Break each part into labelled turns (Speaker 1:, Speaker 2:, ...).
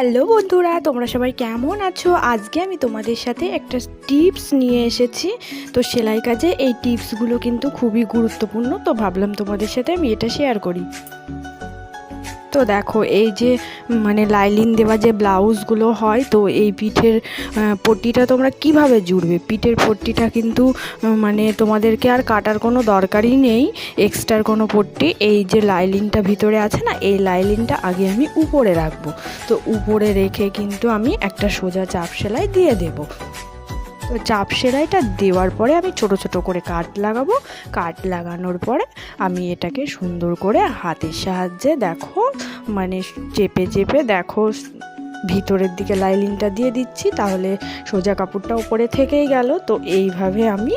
Speaker 1: Hello বন্ধুরা, তোমরা সবাই কেমন আছো? আজকে আমি তোমাদের সাথে একটা টিপস নিয়ে এসেছি। তো সেলাই কাজে এই টিপসগুলো কিন্তু খুবই গুরুত্বপূর্ণ, তো ভাবলাম তোমাদের সাথে আমি এটা শেয়ার করি। তো দেখো, এই যে মানে লাইলিন দেওয়া যে ব্লাউজগুলো হয়, তো এই পিঠের পট্টিটা তোমরা কীভাবে জুড়বে? পিঠের পট্টিটা কিন্তু মানে তোমাদেরকে আর কাটার কোনো দরকারই নেই এক্সট্রার কোনো পট্টি। এই যে লাইলিনটা ভিতরে আছে না, এই লাইলিনটা আগে আমি উপরে রাখব। তো উপরে রেখে কিন্তু আমি একটা সোজা চাপ সেলাই দিয়ে দেবো। চাপ সেলাইটা দেওয়ার পরে আমি ছোট ছোট করে কাট লাগাবো। কাট লাগানোর পরে আমি এটাকে সুন্দর করে হাতের সাহায্যে দেখো মানে চেপে চেপে দেখো ভিতরের দিকে লাইলিনটা দিয়ে দিচ্ছি, তাহলে সোজা কাপড়টা উপরে থেকেই গেল। তো এইভাবে আমি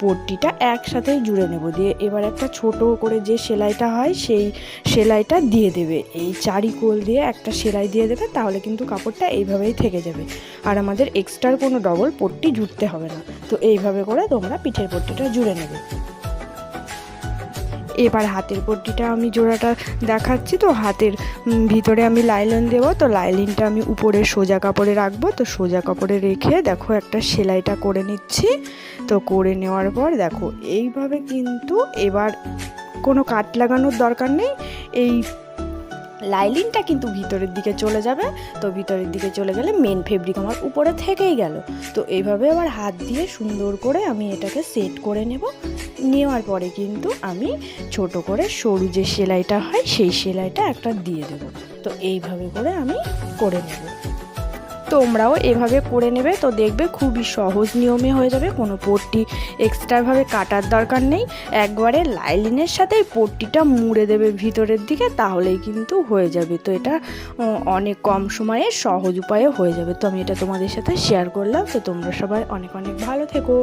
Speaker 1: পট্টিটা একসাথেই জুড়ে নেব। দিয়ে এবার একটা ছোট করে যে সেলাইটা হয়, সেই সেলাইটা দিয়ে দেবে। এই চারিকোল দিয়ে একটা সেলাই দিয়ে দেবে, তাহলে কিন্তু কাপড়টা এইভাবেই থেকে যাবে। আর আমাদের এক্সট্রার কোনো ডবল পট্টি জুড়তে হবে না। তো এইভাবে করে তোমরা পিঠের পট্টিটা জুড়ে নেবে। এবার হাতের পট্টিটা আমি জোড়াটা দেখাচ্ছি। তো হাতের ভিতরে আমি লাইলন দেব। তো লাইলিনটা আমি উপরে সোজা কাপড়ে রাখব। তো সোজা কাপড়ে রেখে দেখো একটা সেলাইটা করে নিচ্ছি। তো করে নেওয়ার পর দেখো, এইভাবে কিন্তু এবার কোনো কাট লাগানোর দরকার নেই। এই লাইলিনটা কিন্তু ভিতরের দিকে চলে যাবে। তো ভিতরের দিকে চলে গেলে মেন ফেব্রিক আমার উপরে থেকেই গেল। তো এইভাবে আমার হাত দিয়ে সুন্দর করে আমি এটাকে সেট করে নেব। নেওয়ার পরে কিন্তু আমি ছোট করে সরু যে সেলাইটা হয়, সেই সেলাইটা একটা দিয়ে দেব। তো এইভাবে করে আমি করে নেব। তোমরাও এভাবে করে নেবে তো দেখবে খুবই সহজ নিয়মে হয়ে যাবে, কোনো পট্টি এক্সট্রাভাবে কাটার দরকার নেই। একবারে লাইলিনের সাথে পট্টিটা মুড়ে দেবে ভিতরের দিকে, তাহলেই কিন্তু হয়ে যাবে। তো এটা অনেক কম সময়ে সহজ উপায়ে হয়ে যাবে। তো আমি এটা তোমাদের সাথে শেয়ার করলাম। তো তোমরা সবাই অনেক অনেক ভালো থেকো।